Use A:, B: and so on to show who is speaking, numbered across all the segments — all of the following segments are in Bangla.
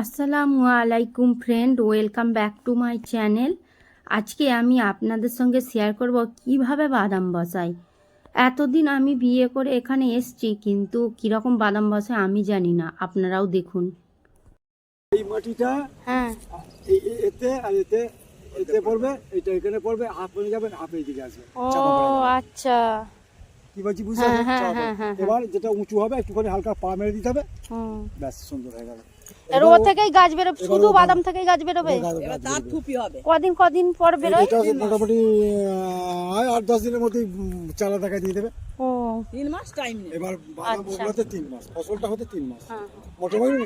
A: আসসালামু আলাইকুম friend welcome back to my channel আজকে আমি আপনাদের সঙ্গে শেয়ার করব কীভাবে বাদাম বসাই। এতদিন আমি বিয়ে করে এখানে এসছি কিন্তু কীরকম বাদাম বসায় আমি জানি না। আপনারাও দেখুন।
B: এই মাটিটা
A: হ্যাঁ।
B: এতে আর এতে এতে পড়বে এটা এখানে পড়বে হাফ হয়ে যাবে হাফ আসবে।
A: ও। আচ্ছা।
B: কি বলছি বুঝতে
A: হ্যাঁ? হ্যাঁ, হ্যাঁ,
B: এবার যেটা উঁচু হবে একটুখানি হালকা পা মেরে দিতে হবে। ব্যাস সুন্দর হয়ে গেল।
A: আর ও থেকেই গাছ বেরোবে শুধু বাদাম থেকেই গাছ বেরোবে?
B: এবার
C: তার থুপি হবে।
A: কদিন কদিন পর বেরোয়?
B: এটা মোটামুটি আট দশ দিনের মধ্যেই চারা দেখা দিয়ে দেবে।
A: ও।
C: তিন মাস টাইম নেই।
B: এবার বাদাম
A: আচ্ছা।
B: ওগুলোতে তিন মাস ফসলটা হতে তিন মাস।
A: হ্যাঁ।
B: মোটামুটি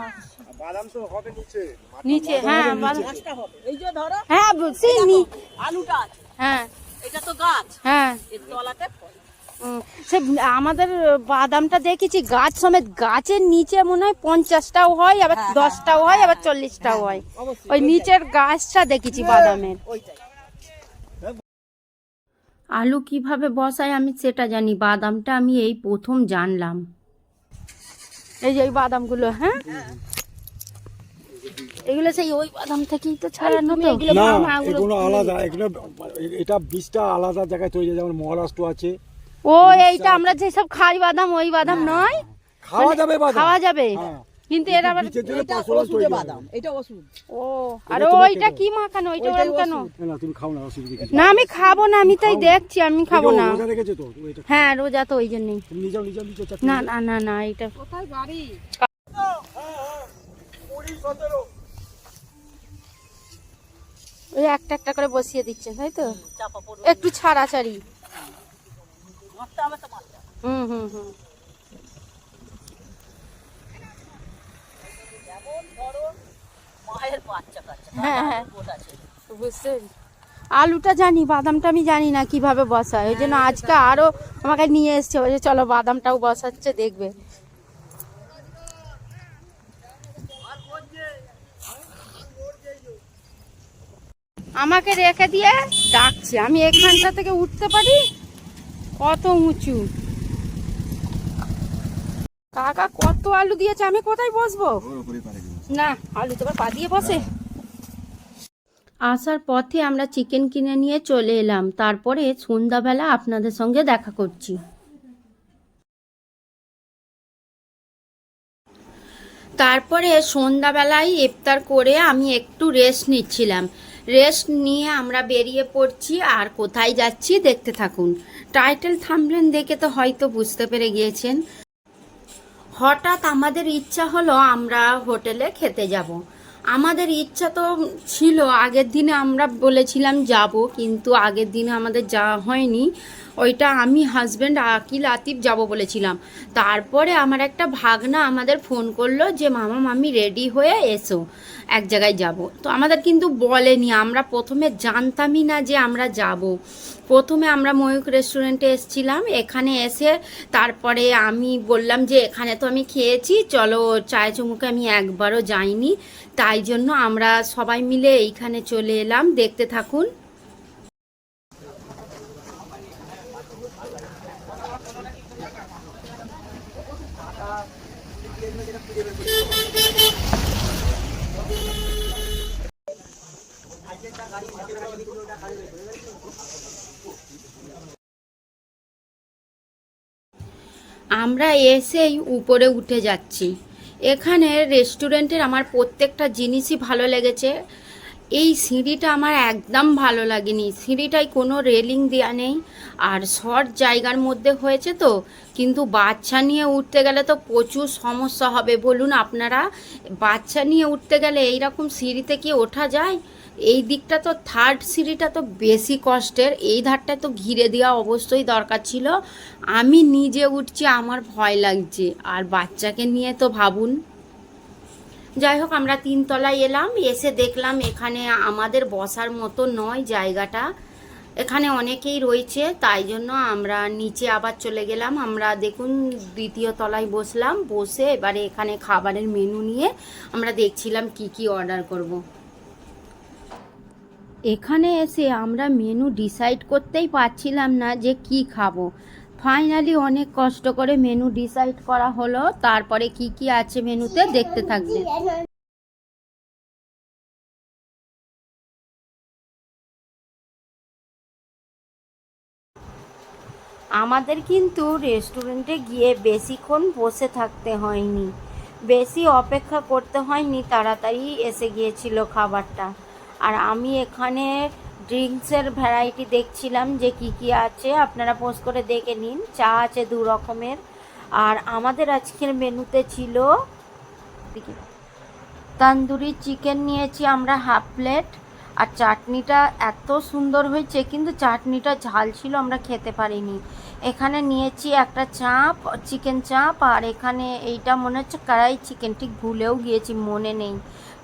A: আচ্ছা।
B: বাদাম তো হবে নিচে।
A: নিচে হ্যাঁ বাদাম।
C: হবে। এই যে ধরো
A: হ্যাঁ বুঝছি
C: আলুটা
A: হ্যাঁ।
C: এটা তো গাছ।
A: হ্যাঁ।
C: এর তলাতে ফল।
A: উম, সে আমাদের বাদামটা দেখেছি গাছ সমেত গাছের নিচে মনে হয় পঞ্চাশটাও হয় আবার দশটাও হয় আবার চল্লিশটাও হয় ওই নিচের গাছটা দেখেছি বাদামের। আলু কীভাবে বসায় আমি সেটা জানি বাদামটা আমি এই প্রথম জানলাম। এই যে এই বাদামগুলো হ্যাঁ? এগুলো সেই ওই বাদাম থেকেই তো ছাড়ানো তো। এগুলো
B: আলাদা এগুলো এটা বীজটা আলাদা জায়গায় তৈরি হয়, যেমন মহারাষ্ট্র আছে
A: ও এইটা আমরা যেসব খাই বাদাম ওই বাদাম নয়।
B: খাওয়া যাবে বাদাম।
A: খাওয়া যাবে।
B: হ্যাঁ।
A: কিন্তু এর আবার
C: এটা ওষুধে বাদাম এটা ওষুধ।
A: ও আর ওইটা কি মাখানো? ওইটা কেন?
B: না, তুমি খাও না কিছু।
A: না আমি খাব না আমি তাই দেখছি আমি খাব না।
B: রোজা রেখেছো তো তুমি
A: হ্যাঁ রোজা তো ওই জন্যই। না না না না এটা
C: কোথায়
A: ওই একটা একটা করে বসিয়ে দিচ্ছে তাই তো? একটু ছাড়াছাড়ি।
C: মারতে হবে তো মারতে
A: হুম হুম। হুম হ্যাঁ হ্যাঁ। আলুটা জানি বাদামটা আমি জানি না কীভাবে বসায়। ওই জন্য আজকে আরও আমাকে নিয়ে এসছে ওই যে চলো বাদামটাও বসাচ্ছে দেখবে। আমাকে রেখে দিয়ে ডাকছে। আমি এখানটা থেকে উঠতে পারি? কত উঁচু। কাকা, কত আলু দিয়েছে? আমি কোথায় বসবো? না, আলু তো আবার পা দিয়ে বসে। আসার পথে আমরা চিকেন কিনে নিয়ে চলে এলাম। তারপরে সন্ধ্যাবেলা আপনাদের সঙ্গে দেখা করছি। তারপরে সন্ধ্যাবেলায় ইফতার করে আমি একটু রেস্ট নিচ্ছিলাম। রেস্ট নিয়ে আমরা বেরিয়ে পড়ছি আর কোথায় যাচ্ছি দেখতে থাকুন। টাইটেল থামলেন দেখে তো হয়তো বুঝতে পেরে গিয়েছেন। হঠাৎ আমাদের ইচ্ছা হলো আমরা হোটেলে খেতে যাব। আমাদের ইচ্ছা তো ছিল, আগের দিনে আমরা বলেছিলাম যাব, কিন্তু আগের দিনে আমাদের যাওয়া হয়নি। ওইটা আমি হাজব্যান্ড আকিল আতিফ যাব বলেছিলাম। তারপরে আমার একটা ভাগনা আমাদের ফোন করল যে, মামা, মামি রেডি হয়ে এসো, এক জায়গায় যাব। তো আমাদের কিন্তু বলেনি, আমরা প্রথমে জানতামই না যে আমরা যাব। প্রথমে আমরা ময়ূক রেস্টুরেন্টে এসেছিলাম, এখানে এসে তারপরে আমি বললাম যে, এখানে তো আমি খেয়েছি, চলো চায় চুমুকে আমি একবারও যাইনি। তাই জন্য আমরা সবাই মিলে এইখানে চলে এলাম, দেখতে থাকুন। আমরা এসেই উপরে উঠে যাচ্ছি। এখানে রেস্টুরেন্টের আমার প্রত্যেকটা জিনিসই ভালো লেগেছে। এই সিঁড়িটা আমার একদম ভালো লাগেনি। সিঁড়িটায় কোনো রেলিং দেওয়া নেই। আর শর্ট জায়গার মধ্যে হয়েছে তো, কিন্তু বাচ্চা নিয়ে উঠতে গেলে তো প্রচুর সমস্যা হবে। বলুন আপনারা, বাচ্চা নিয়ে উঠতে গেলে এইরকম সিঁড়িতে কি ওঠা যায়? এই দিকটা তো থার্ড সিঁড়িটা তো বেশি কষ্টের। এই ধারটা তো ঘিরে দেওয়া অবশ্যই দরকার ছিল। আমি নিজে উঠছি, আমার ভয় লাগছে। আর বাচ্চাকে নিয়ে তো ভাবুন। যাই হোক আমরা তিনতলায় এলাম, এসে দেখলাম এখানে আমাদের বসার মতো নয় জায়গাটা। এখানে অনেকেই রয়েছে, তাই জন্য আমরা নিচে আবার চলে গেলাম। আমরা দেখুন, দ্বিতীয় তলায় বসলাম, বসে এবারে এখানে খাবারের মেনু নিয়ে আমরা দেখছিলাম কি কি অর্ডার করব। এখানে এসে আমরা মেনু ডিসাইড করতেই পারছিলাম না যে কি খাব। ফাইনালি অনেক কষ্ট করে মেনু ডিসাইড করা হলো। তারপরে কি কি আছে মেনুতে দেখতে থাকবে। আমাদের কিন্তু রেস্টুরেন্টে গিয়ে বেশিক্ষণ বসে থাকতে হয়নি। বেশি অপেক্ষা করতে হয়নি, তাড়াতাড়ি এসে গিয়েছিল খাবারটা। আর আমি এখানে ড্রিঙ্কসের ভ্যারাইটি দেখছিলাম যে কি কি আছে। আপনারা পোস্ট করে দেখে নিন, চা আছে দু রকমের। আর আমাদের আজকের মেনুতে ছিল তন্দুরি চিকেন নিয়েছি আমরা হাফ প্লেট। আর চাটনিটা এত সুন্দর হয়েছে, কিন্তু চাটনিটা ঝাল ছিল, আমরা খেতে পারিনি। এখানে নিয়েছি একটা চাপ, চিকেন চাপ, আর এখানে এইটা মনে হচ্ছে কড়াই চিকেন। ঠিক ভুলেও গিয়েছি, মনে নেই।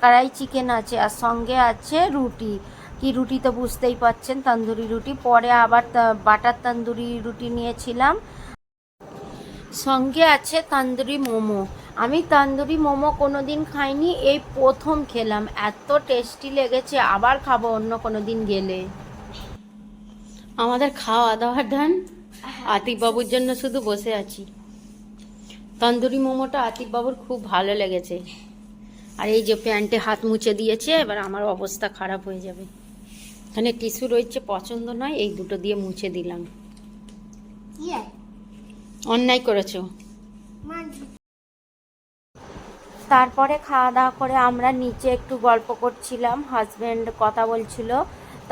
A: কড়াই চিকেন আছে, আর সঙ্গে আছে রুটি। কি রুটি তো বুঝতেই পাচ্ছেন তন্দুরি রুটি। পরে আবার বাটার তন্দুরি রুটি নিয়েছিলাম। সঙ্গে আছে তন্দুরি মোমো। আমি তন্দুরি মোমো কোনো দিন খাইনি এই প্রথম খেলাম। এত টেস্টি লেগেছে আবার খাব অন্য কোনো দিন গেলে। আমাদের খাওয়া দাওয়া ডান আতিক বাবুর জন্য শুধু বসে আছি। তন্দুরি মোমোটা আতিক বাবুর খুব ভালো লেগেছে। আর এই যে প্যান্টে হাত মুছে দিয়েছে এবার আমার অবস্থা খারাপ হয়ে যাবে। এখানে টিস্যু রয়েছে পছন্দ নয় এই দুটো দিয়ে মুছে দিলাম। অন্যায় করেছ। তারপরে খাওয়া দাওয়া করে আমরা নিচে একটু গল্প করছিলাম হাজব্যান্ড কথা বলছিল।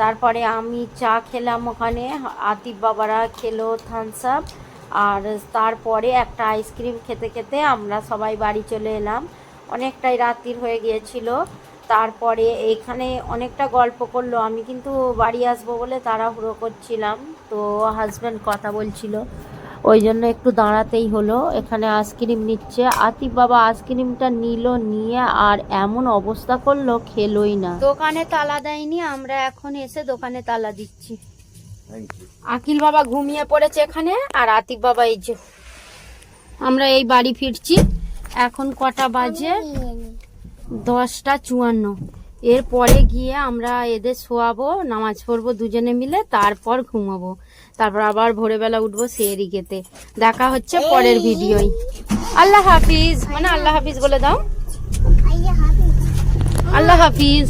A: তারপরে আমি চা খেলাম ওখানে আতিফ বাবারা খেলো থামস আপ আর তারপরে একটা আইসক্রিম খেতে খেতে আমরা সবাই বাড়ি চলে এলাম। অনেকটাই রাত্রির হয়ে গিয়েছিল। তারপরে এখানে অনেকটা গল্প করল। আমি কিন্তু বাড়ি আসব বলে তাড়াহুড়ো করছিলাম তো হাজব্যান্ড কথা বলছিল। ওই জন্য একটু দাঁড়াতেই হলো। এখানে আইসক্রিম নিচ্ছে। আতিফ বাবা আইসক্রিমটা নিল নিয়ে আর এমন অবস্থা করল খেলোই না। দোকানে তালা দেয়নি আমরা এখন এসে দোকানে তালা দিচ্ছি। আকিল বাবা ঘুমিয়ে পড়েছে এখানে আর আতিফ বাবা এই যে। আমরা এই বাড়ি ফিরছি। এখন কটা বাজে? দশটা চুয়ান্ন। এরপরে গিয়ে আমরা এদের শোয়াবো নামাজ পড়ব দুজনে মিলে তারপর ঘুমাবো। তারপর আবার ভোরবেলা উঠবো সেরি খেতে দেখা হচ্ছে পরের ভিডিওই। আল্লাহ হাফিজ। মানে আল্লাহ হাফিজ বলে দাও। আল্লাহ হাফিজ।